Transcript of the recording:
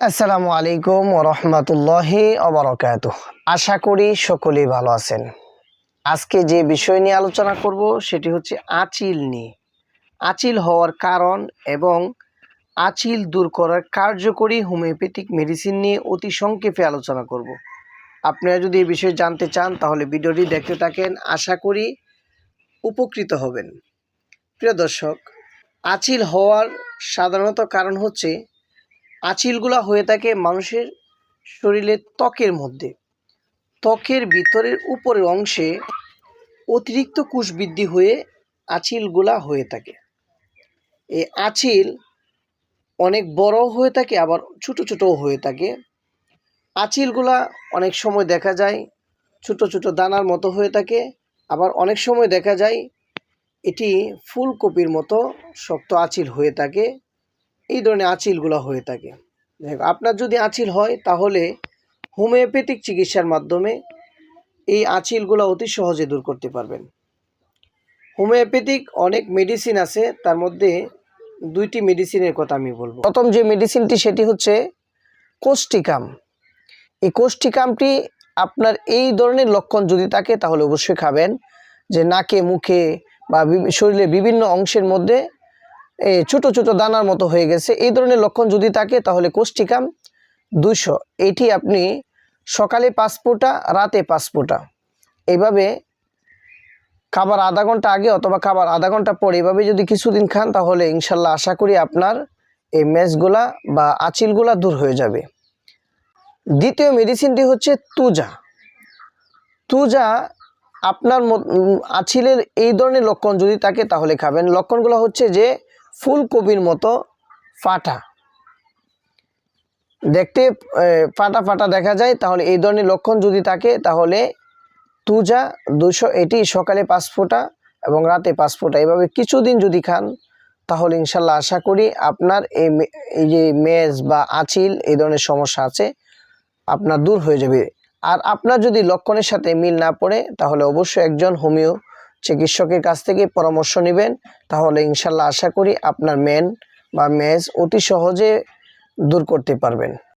আসসালামু আলাইকুম রহমতুল্লাহি অবরকাত আশা করি সকলেই ভালো আছেন। আজকে যে বিষয় নিয়ে আলোচনা করব সেটি হচ্ছে আচিল নিয়ে। আচিল হওয়ার কারণ এবং আচিল দূর করার কার্যকরী হোমিওপ্যাথিক মেডিসিন নিয়ে অতি সংক্ষেপে আলোচনা করব। আপনারা যদি এই বিষয়ে জানতে চান, তাহলে ভিডিওটি দেখতে থাকেন। আশা করি উপকৃত হবেন। প্রিয় দর্শক, আচিল হওয়ার সাধারণত কারণ হচ্ছে আঁচিলগুলা হয়ে থাকে মানুষের শরীরের ত্বকের মধ্যে। ত্বকের ভিতরের উপরের অংশে অতিরিক্ত কুশ বৃদ্ধি হয়ে আঁচিলগুলা হয়ে থাকে। এই আঁচিল অনেক বড় হয়ে থাকে, আবার ছোট ছোটও হয়ে থাকে। আঁচিলগুলা অনেক সময় দেখা যায় ছোট ছোট দানার মতো হয়ে থাকে, আবার অনেক সময় দেখা যায় এটি ফুলকপির মতো শক্ত আঁচিল হয়ে থাকে। এই ধরনের আঁচিলগুলো হয়ে থাকে। হোক, আপনার যদি আঁচিল হয় তাহলে হোমিওপ্যাথিক চিকিৎসার মাধ্যমে এই আঁচিলগুলো অতি সহজে দূর করতে পারবেন। হোমিওপ্যাথিক অনেক মেডিসিন আছে তার মধ্যে দুইটি মেডিসিনের কথা আমি বলব। প্রথম যে মেডিসিনটি সেটি হচ্ছে কোষ্টিকাম এই কোষ্টিকামটি আপনার এই ধরনের লক্ষণ যদি থাকে তাহলে অবশ্যই খাবেন। যে নাকে মুখে বা শরীরের বিভিন্ন অংশের মধ্যে ছোট ছোট দানার মতো হয়ে গেছে। এই ধরনের লক্ষণ যদি থাকে, তাহলে কোষ্টিকাম দুশো এটি আপনি সকালে পাঁচ ফোঁটা, রাতে পাঁচ ফোঁটা। এইভাবে খাবার আধা ঘণ্টা আগে অথবা খাবার আধা ঘণ্টা পরে এভাবে যদি কিছুদিন খান, তাহলে ইনশাল্লাহ আশা করি আপনার এই ম্যাচগুলা বা আচিলগুলা দূর হয়ে যাবে। দ্বিতীয় মেডিসিনটি হচ্ছে তুজা। তুজা আপনার আছিলের এই ধরনের লক্ষণ যদি থাকে, তাহলে খাবেন। লক্ষণগুলো হচ্ছে যে ফুলকপির মতো ফাটা দেখতে ফাটা ফাটা দেখা যায়, তাহলে এই ধরনের লক্ষণ যদি থাকে, তাহলে তুজা দুশো, এটি সকালে পাঁচ ফোঁটা এবং রাতে পাঁচ ফোঁটা। এভাবে কিছুদিন যদি খান, তাহলে ইনশাল্লাহ আশা করি আপনার এই এই যে মেজ বা আচিল, এই ধরনের সমস্যা আছে, আপনার দূর হয়ে যাবে। আর আপনার যদি লক্ষণের সাথে মিল না পড়ে, তাহলে অবশ্যই একজন হোমিও চিকিৎসকের কাছ থেকে পরামর্শ নেবেন, তাহলে ইনশাল্লাহ আশা করি আপনার মেন বা মেজ অতি সহজে দূর করতে পারবেন।